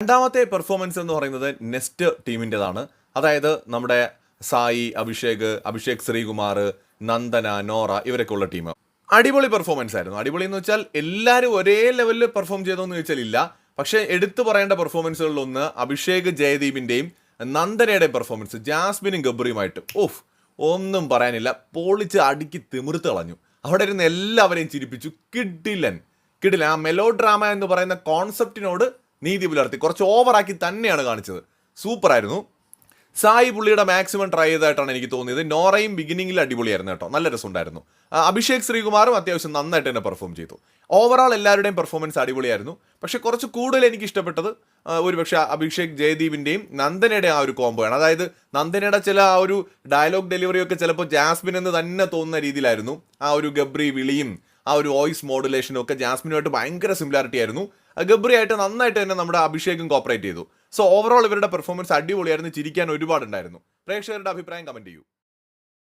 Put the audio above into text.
രണ്ടാമത്തെ പെർഫോമൻസ് എന്ന് പറയുന്നത് നെസ്റ്റ് ടീമിന്റെതാണ്. അതായത് നമ്മുടെ സായി അഭിഷേക് അഭിഷേക് ശ്രീകുമാർ നന്ദന നോറ ഇവരൊക്കെ ഉള്ള ടീം അടിപൊളി പെർഫോമൻസ് ആയിരുന്നു. അടിപൊളി എന്ന് വെച്ചാൽ എല്ലാവരും ഒരേ ലെവലിൽ പെർഫോം ചെയ്തോന്ന് ചോദിച്ചാൽ ഇല്ല. പക്ഷേ എടുത്തു പറയേണ്ട പെർഫോമൻസുകളിലൊന്ന് അഭിഷേക് ജയദീപിന്റെയും നന്ദനയുടെയും പെർഫോമൻസ് ജാസ്മിനും ഗബ്രിയുമായിട്ട്. ഓഫ് ഒന്നും പറയാനില്ല. പൊളിച്ച് അടുക്കി തിമിർത്ത് കളഞ്ഞു. അവിടെ ഇരുന്ന് എല്ലാവരെയും ചിരിപ്പിച്ചു. കിഡിലൻ കിഡിലൻ ആ മെലോ ഡ്രാമ എന്ന് പറയുന്ന കോൺസെപ്റ്റിനോട് നീതി പുലർത്തി കുറച്ച് ഓവറാക്കി തന്നെയാണ് കാണിച്ചത്. സൂപ്പറായിരുന്നു. സായി പുള്ളിയുടെ മാക്സിമം ട്രൈ ചെയ്തതായിട്ടാണ് എനിക്ക് തോന്നിയത്. നോറയും ബിഗിനിങ്ങിൽ അടിപൊളിയായിരുന്നു കേട്ടോ. നല്ല രസമുണ്ടായിരുന്നു. അഭിഷേക് ശ്രീകുമാറും അത്യാവശ്യം നന്നായിട്ട് തന്നെ പെർഫോം ചെയ്തു. ഓവറോൾ എല്ലാവരുടെയും പെർഫോമൻസ് അടിപൊളിയായിരുന്നു. പക്ഷേ കുറച്ച് കൂടുതൽ എനിക്ക് ഇഷ്ടപ്പെട്ടത് ഒരു ഒരുപക്ഷെ അഭിഷേക് ജയദീപിന്റെയും നന്ദനയുടെ ആ ഒരു കോംബോയാണ് അതായത് നന്ദനയുടെ ചില ആ ഒരു ഡയലോഗ് ഡെലിവറിയൊക്കെ ചിലപ്പോൾ ജാസ്മിൻ എന്ന് തന്നെ തോന്നുന്ന രീതിയിലായിരുന്നു ആ ഒരു ഗബ്രി വിളിയും ആ ഒരു വോയിസ് മോഡുലേഷനും ഒക്കെ ജാസ്മിനുമായിട്ട് ഭയങ്കര സിമിലാരിറ്റി ആയിരുന്നു. ആ ഗബ്രി ആയിട്ട് നന്നായിട്ട് തന്നെ നമ്മുടെ അഭിഷേകും കോപ്പറേറ്റ് ചെയ്തു. സോ ഓവറോൾ ഇവരുടെ പെർഫോമൻസ് അടിപൊളിയായിരുന്നു ചിരിക്കാൻ ഒരുപാടുണ്ടായിരുന്നു. പ്രേക്ഷകരുടെ അഭിപ്രായം കമന്റ് ചെയ്യൂ.